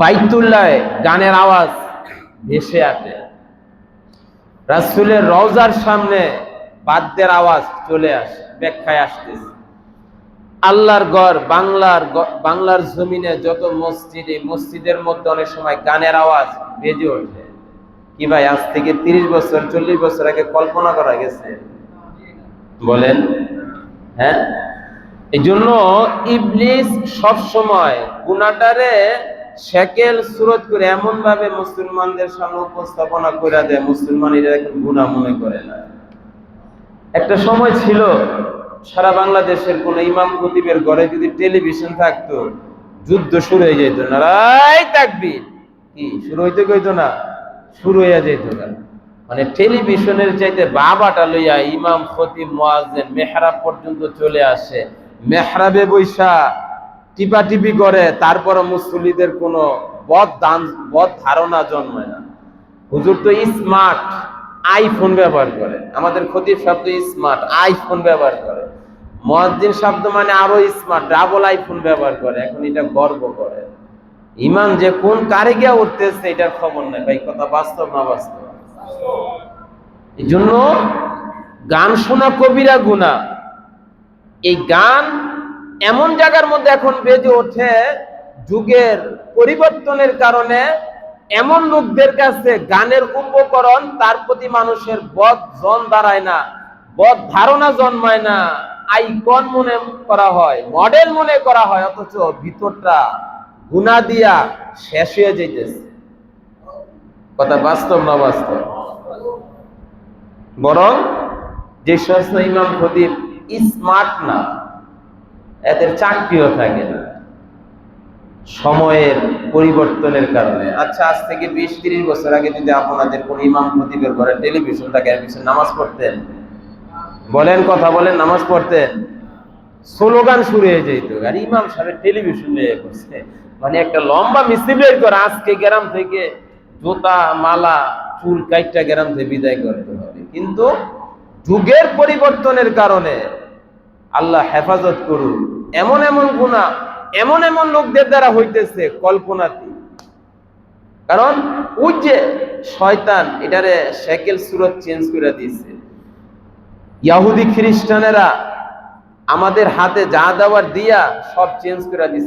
বাইতুল্লায় গানের আওয়াজ ভেসে আসে। রাসূলের রওজার সামনে বাদ্যের আওয়াজ চলে আসে, ব্যাখ্যায় আল্লাহর গড় বাংলার বাংলার জমিনে যত মসজিদ, এই মসজিদের মধ্যে অনেক সময় গানের আওয়াজ বেজে ওঠে। কি ভাই, আজ থেকে তিরিশ বছর, চল্লিশ বছর আগে কল্পনা করা গেছে? বলেন। হ্যাঁ? এই জন্য ইবলিস সব সময় শেকেল সুরত করে এমন ভাবে মুসলমানদের সামনে উপস্থাপনা করে দেয় মুসলমান এটা গুণা মনে করে না। একটা সময় ছিল, সারা বাংলাদেশের কোন ইমাম খতিবের ঘরে যদি টেলিভিশন থাকতো, যুদ্ধ শুরু হয়ে যেত না। কি? শুরু হইতে কইতো না, শুরু হইয়া যেত না। মানে টেলিভিশনের চাইতে বাবাটা লইয়া ইমাম, খতিব, মোয়াজ্জেন, মেহরাব পর্যন্ত চলে আসে। মেহরাবে বৈশা টিপাটিপি করে তারপর মুসল্লিদের কোনো বদ দান, বদ ধারণা জন্মায় না। হুজুর তো স্মার্ট আইফোন ব্যবহার করে। আমাদের খতিব শব্দ স্মার্ট আইফোন ব্যবহার করে। মহাদ্দিন শব্দ মানে আরও স্মার্ট ডাবল আইফোন ব্যবহার করে। এখন এটা গর্ব করে। ইমান যে কোন কারে গিয়া উঠতেছে, এটার খবর নাই। ভাই, কথা বাস্তব না বাস্তব? এই জন্য গান শোনা কবিরা গুণা এই গান এমন জায়গার মধ্যে এখন বেজে ওঠে যুগের পরিবর্তনের কারণে এমন লোকদের কাছে গানের উপকরণ, তার প্রতি মানুষের বদ জন দাঁড়ায় না, বদ ধারণা জন্মায় না। আইকন মনে করা হয়, মডেল মনে করা হয়, অথচ ভিতরটা গুণা দিয়া শেষ হয়ে যাইতেছে। কথা বাস্তব না বাস্তব? বরং যে সমস্ত ইমাম খতিব স্মার্ট না এদের চাকরিও থাকে না। সময়ের পরিবর্তনের কারণে। আচ্ছা আজ থেকে বিশ, তিরিশ বছর আগে যদি আপনাদের কোন ইমাম খতিবের ঘরে টেলিভিশন থাকে নামাজ পড়তেন। বলেন কথা, বলেন, নামাজ পড়তেন। স্লোগান শুরু হয়ে যেত, আর ইমাম সাহেব টেলিভিশন নিয়ে করছে মানে একটা লম্বা মিছিল করে, আজকে গ্রাম থেকে জুতা, মালা, চুল কাইটটা গ্রাম থেকে বিদায় করতে হবে। কিন্তু যুগের পরিবর্তনের কারণে আল্লাহ হেফাজত করুন। এমন এমন গুণা এমন এমন লোকদের দ্বারা হইতেছে কল্পনাতে। কারণ ওই যে শয়তান এটারে সাইকেল সুরত চেঞ্জ করে দিয়েছে। ইয়াহুদি খ্রিস্টানেরা আমাদের হাতে যা দেওয়ার দিয়া সব চেঞ্জ করে দিছে